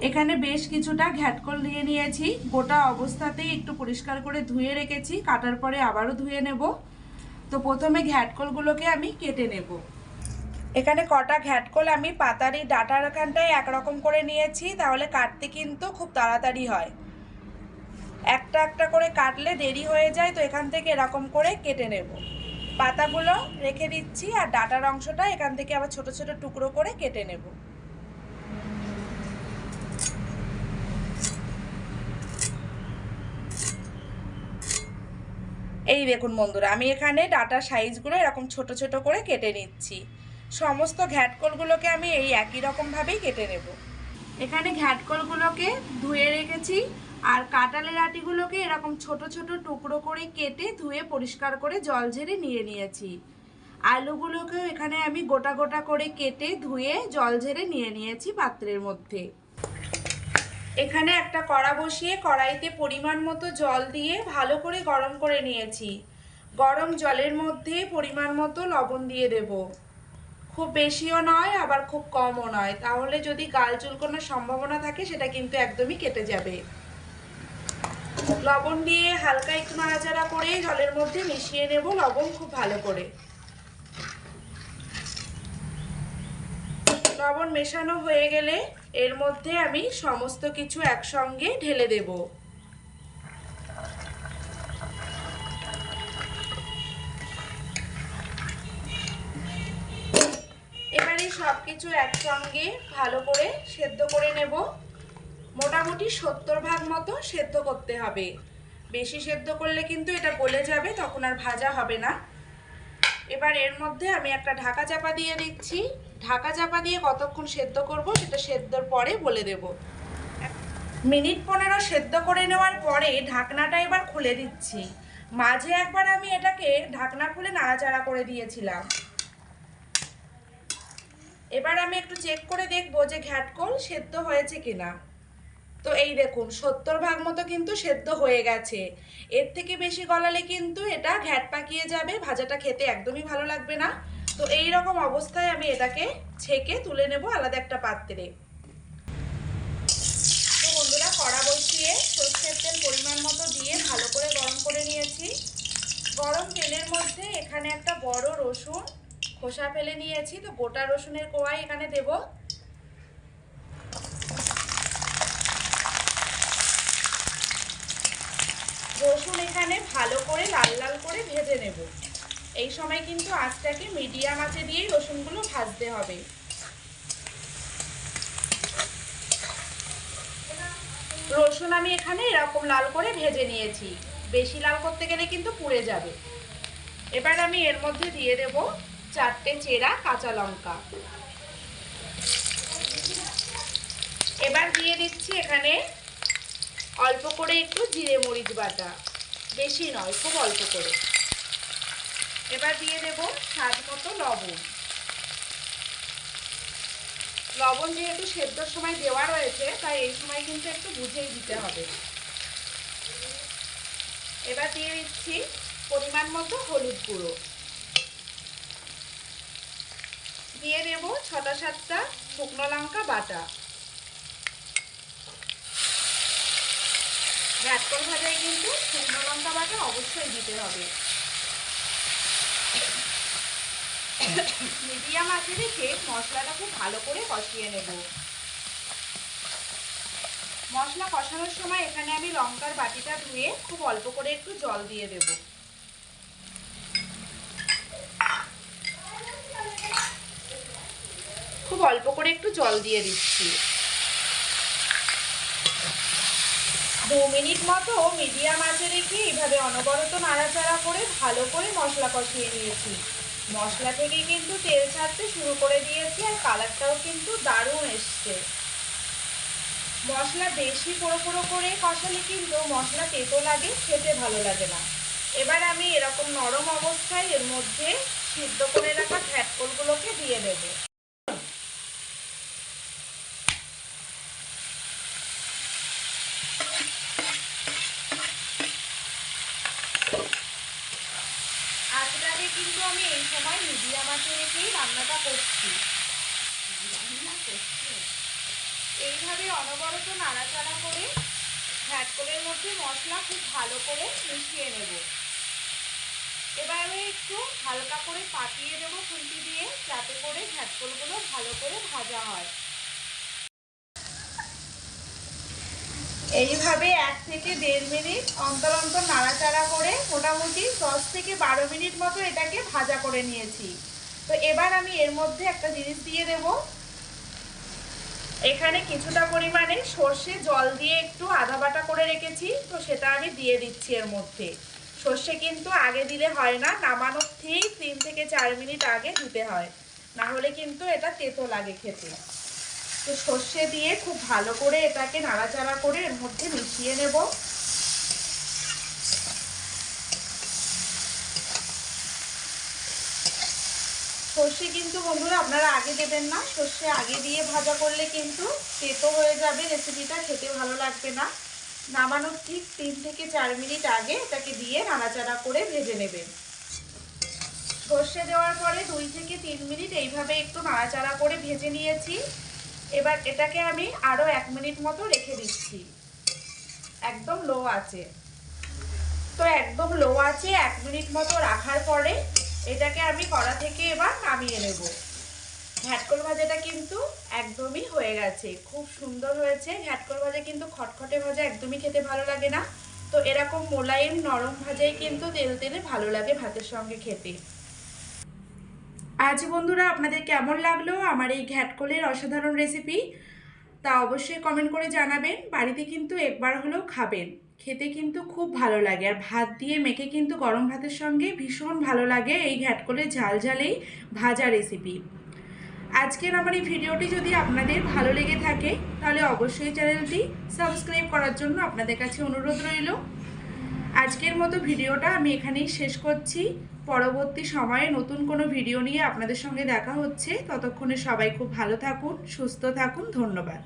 এখানে বেশ কিছুটা ঘ্যাটকল নিয়ে নিয়েছি। গোটা অবস্থাতেই একটু পরিষ্কার করে ধুয়ে রেখেছি। কাটার পরে আবারও ধুয়ে নেব। তো প্রথমে ঘ্যাটকলগুলোকে আমি কেটে নেব। এখানে কটা ঘ্যাটকল আমি পাতারি ডাটার এখানটায় একরকম করে নিয়েছি। তাহলে কাটতে কিন্তু খুব তাড়াতাড়ি হয়। একটা একটা করে কাটলে দেরি হয়ে যায়, তো এখান থেকে এরকম করে কেটে নেব। পাতাগুলো রেখে দিচ্ছি আর ডাটার অংশটা এখান থেকে আবার ছোট ছোট টুকরো করে কেটে নেব। এই দেখুন বন্ধুরা, আমি এখানে ডাটার সাইজগুলো এরকম ছোট ছোট করে কেটে নিচ্ছি। সমস্ত ঘ্যাটকলগুলোকে আমি এই একই রকমভাবেই কেটে নেব। এখানে ঘ্যাটকলগুলোকে ধুয়ে রেখেছি আর কাঁটালের আটিগুলোকে এরকম ছোট ছোট টুকরো করে কেটে ধুয়ে পরিষ্কার করে জল ঝেড়ে নিয়ে নিয়েছি। আলুগুলোকেও এখানে আমি গোটা গোটা করে কেটে ধুয়ে জল ঝেড়ে নিয়ে নিয়েছি পাত্রের মধ্যে। এখানে একটা কড়া বসিয়ে কড়াইতে পরিমাণ মতো জল দিয়ে ভালো করে গরম করে নিয়েছি। গরম জলের মধ্যে পরিমাণ মতো লবণ দিয়ে দেব। খুব বেশিও নয়, আবার খুব কমও নয়। তাহলে যদি গাল চুলকোনোর সম্ভাবনা থাকে, সেটা কিন্তু একদমই কেটে যাবে। লবণ দিয়ে হালকা একটু নাড়াচাড়া করে জলের মধ্যে মিশিয়ে নেব লবণ খুব ভালো করে। লবণ মেশানো হয়ে গেলে এর মধ্যে আমি সমস্ত কিছু একসঙ্গে ঢেলে দেব। এবারে সব কিছু একসঙ্গে ভালো করে সেদ্ধ করে নেব। মোটামুটি সত্তর ভাগ মতো সেদ্ধ করতে হবে। বেশি সেদ্ধ করলে কিন্তু এটা গলে যাবে, তখন আর ভাজা হবে না। এবার এর মধ্যে আমি একটা ঢাকা চাপা দিয়ে দিচ্ছি। ঢাকা চাপা দিয়ে কতক্ষণ সেদ্ধ করব সেটা সেদ্ধর পরে বলে দেব। মিনিট পনেরো সেদ্ধ করে নেওয়ার পরে ঢাকনাটা এবার খুলে দিচ্ছি। মাঝে একবার আমি এটাকে ঢাকনা খুলে নাড়াচাড়া করে দিয়েছিলাম। এবার আমি একটু চেক করে দেখব যে ঘ্যাটকল সেদ্ধ হয়েছে কিনা। তো এই দেখুন, সত্তর ভাগ মতো কিন্তু সেদ্ধ হয়ে গেছে। এর থেকে বেশি গলালে কিন্তু এটা ঘ্যাট পাকিয়ে যাবে, ভাজাটা খেতে একদমই ভালো লাগবে না। তো এই রকম অবস্থায় আমি এটাকে ছেঁকে তুলে নেব আলাদা একটা পাত্রে। তো বন্ধুরা, কড়া বসিয়ে সর্ষের তেল পরিমাণ মতো দিয়ে ভালো করে গরম করে নিয়েছি। গরম তেলের মধ্যে এখানে একটা বড় রসুন খোসা ফেলে নিয়েছি। তো গোটা রসুনের কোয়াই এখানে দেবো রসুন এখানে ভালো করে লাল লাল করে ভেজে নেব। এই সময় কিন্তু আঁচটাকে মিডিয়াম আঁচে দিয়েই রসুনগুলো ভাজতে হবে। রসুন আমি এখানে এরকম লাল করে ভেজে নিয়েছি। বেশি লাল করতে গেলে কিন্তু পুড়ে যাবে। এবার আমি এর মধ্যে দিয়ে দেব চারটে চেরা কাঁচা লঙ্কা। এবার দিয়ে দিচ্ছি এখানে অল্প করে একটু জিরে মরিচ বাটা। বেশি নয়, খুব অল্প করে। এবার দিয়ে দেব স্বাদ মতো লবণ। লবণ যেহেতু সেদ্ধর সময় দেওয়া রয়েছে, তাই এই সময় কিন্তু একটু বুঝেই দিতে হবে। এবার দিয়ে দিচ্ছি পরিমাণ মতো হলুদ গুঁড়ো। দিয়ে দেব ছটা সাতটা শুকনো লঙ্কা বাটা। ঘ্যাটকল ভাজায় কিন্তু শুকনো লঙ্কা বাটা অবশ্যই দিতে হবে। মিডিয়াম আঁচে রেখে মশলাটা খুব ভালো করে কষিয়ে নেব। মশলা কষানোর সময় এখানে আমি লঙ্কার বাটিটা ধুয়ে খুব অল্প করে একটু জল দিয়ে দেব। খুব অল্প করে একটু জল দিয়ে দিচ্ছি। দু মিনিট মতো মিডিয়াম আঁচে রেখে এইভাবে অনবরত নাড়াচাড়া করে ভালো করে মশলা কষিয়ে নিয়েছি। মশলা থেকে কিন্তু তেল ছাড়তে শুরু করে দিয়েছি আর কালারটাও কিন্তু দারুণ এসছে। মশলা বেশি পোড়ো পোড়ো করে কষালে কিন্তু মশলা তেতো লাগে, খেতে ভালো লাগে না। এবার আমি এরকম নরম অবস্থায় এর মধ্যে সিদ্ধ করে রাখা ঘ্যাটকলগুলোকে দিয়ে দেবো আজটাকে কিন্তু আমি এই সময় মিডিয়াম আঁচে রেখেই রান্নাটা করছি। এইভাবে অনবরত নাড়াচাড়া করে ঘ্যাটকলের মধ্যে মশলা খুব ভালো করে মিশিয়ে নেব। এবার আমি একটু হালকা করে পাতিয়ে দেবো খুন্তি দিয়ে, যাতে করে ঘ্যাটকলগুলো ভালো করে ভাজা হয়। এইভাবে এক থেকে দেড় মিনিট অন্তর অন্তর নাড়াচাড়া করে মোটামুটি দশ থেকে বারো মিনিট মতো এটাকে ভাজা করে নিয়েছি। তো এবার আমি এর মধ্যে একটা জিনিস দিয়ে দেব। এখানে কিছুটা পরিমাণে সর্ষে জল দিয়ে একটু আধা বাটা করে রেখেছি, তো সেটা আমি দিয়ে দিচ্ছি এর মধ্যে। সর্ষে কিন্তু আগে দিলে হয় না, নামানোর ঠিক তিন থেকে চার মিনিট আগে দিতে হয়। না হলে কিন্তু এটা তেতো লাগে খেতে। তো সর্ষে দিয়ে খুব ভালো করে এটাকে নাড়াচাড়া করে এর মধ্যে মিশিয়ে নেব। সর্ষে কিন্তু বন্ধুরা আপনারা আগে দেবেন না, সর্ষে আগে দিয়ে ভাজা করলে কিন্তু তেতো হয়ে যাবে রেসিপিটা খেতে ভালো লাগবে না। নামানোর ঠিক তিন থেকে চার মিনিট আগে এটাকে দিয়ে নাড়াচাড়া করে ভেজে নেবেন। সর্ষে দেওয়ার পরে দুই থেকে তিন মিনিট এইভাবে একটু নাড়াচাড়া করে ভেজে নিয়েছি। এবার এটাকে আমি আরও এক মিনিট মতো রেখে দিচ্ছি। একদম লো আছে। তো একদম লো আছে, এক মিনিট মতো রাখার পরে এটাকে আমি কড়া থেকে এবার নামিয়ে নেব। ঘ্যাটকল ভাজাটা কিন্তু একদমই হয়ে গেছে। খুব সুন্দর হয়েছে। ঘ্যাটকল ভাজা কিন্তু খটখটে ভাজা, একদমই খেতে ভালো লাগে না। তো এরকম মোলায়েম নরম ভাজাই কিন্তু তেল তেলে ভালো লাগে ভাতের সঙ্গে খেতে। আজ বন্ধুরা আপনাদের কেমন লাগল আমার এই ঘ্যাটকলের অসাধারণ রেসিপি তা অবশ্যই কমেন্ট করে জানাবেন। বাড়িতে কিন্তু একবার হলেও খাবেন। খেতে কিন্তু খুব ভালো লাগে। আর ভাত দিয়ে মেখে কিন্তু গরম ভাতের সঙ্গে ভীষণ ভালো লাগে এই ঘ্যাটকলের ঝাল ঝালেই ভাজা রেসিপি আজকের আমার এই ভিডিওটি যদি আপনাদের ভালো লেগে থাকে, তাহলে অবশ্যই চ্যানেলটি সাবস্ক্রাইব করার জন্য আপনাদের কাছে অনুরোধ রইল। আজকের মতো ভিডিওটা আমি এখানেই শেষ করছি। পরবর্তী সময়ে নতুন কোনো ভিডিও নিয়ে আপনাদের সঙ্গে দেখা হচ্ছে। ততক্ষণে সবাই খুব ভালো থাকুন, সুস্থ থাকুন, ধন্যবাদ।